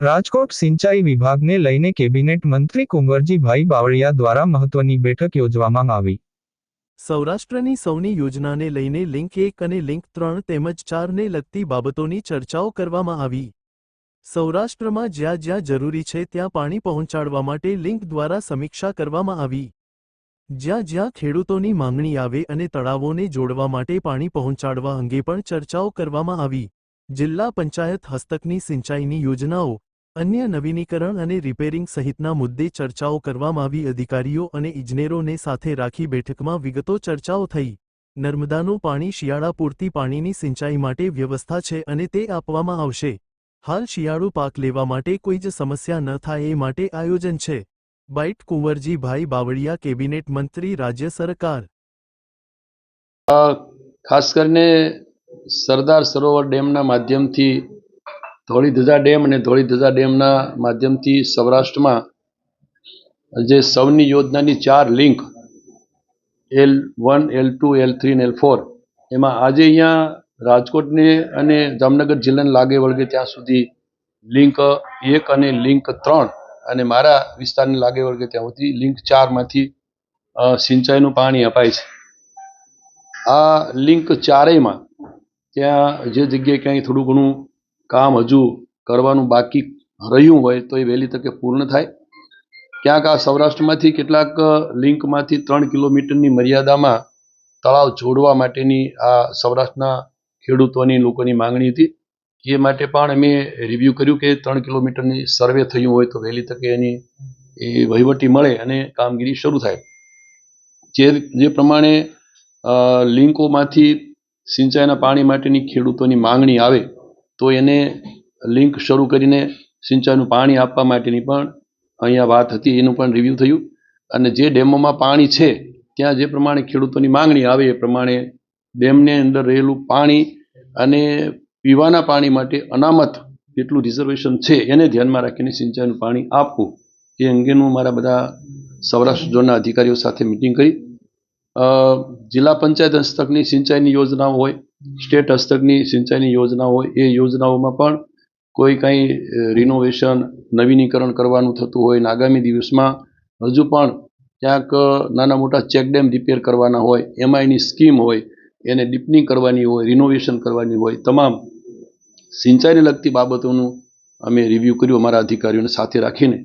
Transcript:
રાજકોટ સિંચાઈ વિભાગને લઈને કેબિનેટ મંત્રી કુંવરજીભાઈ બાવળિયા દ્વારા મહત્વની બેઠક યોજવામાં આવી. સૌરાષ્ટ્રની સૌની યોજનાને લઈને લિંક એક અને લિંક ત્રણ તેમજ ચારને લગતી બાબતોની ચર્ચાઓ કરવામાં આવી. સૌરાષ્ટ્રમાં જ્યાં જ્યાં જરૂરી છે ત્યાં પાણી પહોંચાડવા માટે લિંક દ્વારા સમીક્ષા કરવામાં આવી. જ્યાં જ્યાં ખેડૂતોની માંગણી આવે અને તળાવોને જોડવા માટે પાણી પહોંચાડવા અંગે પણ ચર્ચાઓ કરવામાં આવી. જિલ્લા પંચાયત હસ્તકની સિંચાઈની યોજનાઓ અન્ય નવીનીકરણ અને રિપેરિંગ સહિતના મુદ્દે ચર્ચાઓ કરવામાં આવી. અધિકારીઓ અને ઇજનેરોને સાથે રાખી બેઠકમાં વિગતો ચર્ચાઓ થઈ. નર્મદાનું પાણી શિયાળા પૂરતી પાણીની સિંચાઈ માટે વ્યવસ્થા છે અને તે આપવામાં આવશે. હાલ શિયાળુ પાક લેવા માટે કોઈ જ સમસ્યા ન થાય એ માટે આયોજન છે. બાઇટ કુંવરજીભાઈ બાવળિયા, કેબિનેટ મંત્રી, રાજ્ય સરકાર. ખાસ કરીને સરદાર સરોવર ડેમના માધ્યમથી ધોળીધજા ડેમ અને ધોળીધજા ડેમના માધ્યમથી સૌરાષ્ટ્રમાં જે સૌની યોજનાની ચાર link, L one, L two, L three અને એલ ફોર, એમાં આજે અહીંયા રાજકોટને અને જામનગર જિલ્લાને લાગે વળગે ત્યાં સુધી લિંક એક અને લિંક ત્રણ અને મારા વિસ્તારને લાગે વળગે ત્યાં સુધી લિંક ચારમાંથી સિંચાઈનું પાણી અપાય છે. આ લિંક ચારેયમાં ત્યાં જે જગ્યાએ ક્યાંય થોડું ઘણું કામ હજુ કરવાનું બાકી રહ્યું હોય તો એ વહેલી તકે પૂર્ણ થાય. ક્યાંક આ સૌરાષ્ટ્રમાંથી કેટલાક લિંકમાંથી ત્રણ કિલોમીટરની મર્યાદામાં તળાવ જોડવા માટેની આ સૌરાષ્ટ્રના ખેડૂતોની લોકોની માંગણી હતી. એ માટે પણ અમે રિવ્યૂ કર્યું કે ત્રણ કિલોમીટરની સર્વે થયું હોય તો વહેલી તકે એની, એ વહીવટી મળે અને કામગીરી શરૂ થાય. જે જે પ્રમાણે લિંકોમાંથી સિંચાઈના પાણી માટેની ખેડૂતોની માંગણી આવે તો એને લિંક શરૂ કરીને સિંચાઈનું પાણી આપવા માટેની પણ અહીંયા વાત હતી, એનું પણ રિવ્યૂ થયું. અને જે ડેમોમાં પાણી છે, ત્યાં જે પ્રમાણે ખેડૂતોની માંગણી આવે એ પ્રમાણે ડેમની અંદર રહેલું પાણી અને પીવાના પાણી માટે અનામત જેટલું રિઝર્વેશન છે, એને ધ્યાનમાં રાખીને સિંચાઈનું પાણી આપવું. એ અંગેનું મારા બધા સૌરાષ્ટ્ર ઝોનના અધિકારીઓ સાથે મિટિંગ કરી. જિલ્લા પંચાયત હસ્તકની સિંચાઈની યોજનાઓ હોય સ્ટેટ હસ્તકની સિંચાઈની યોજનાઓ હોય, એ યોજનાઓમાં પણ કોઈ કાંઈ રિનોવેશન નવીનીકરણ કરવાનું થતું હોય અને આગામી દિવસમાં હજુ પણ ક્યાંક નાના મોટા ચેકડેમ રિપેર કરવાના હોય એમાં એની સ્કીમ હોય, એને ડીપનિંગ કરવાની હોય રિનોવેશન કરવાની હોય, તમામ સિંચાઈને લગતી બાબતોનું અમે રિવ્યૂ કર્યું અમારા અધિકારીઓને સાથે રાખીને.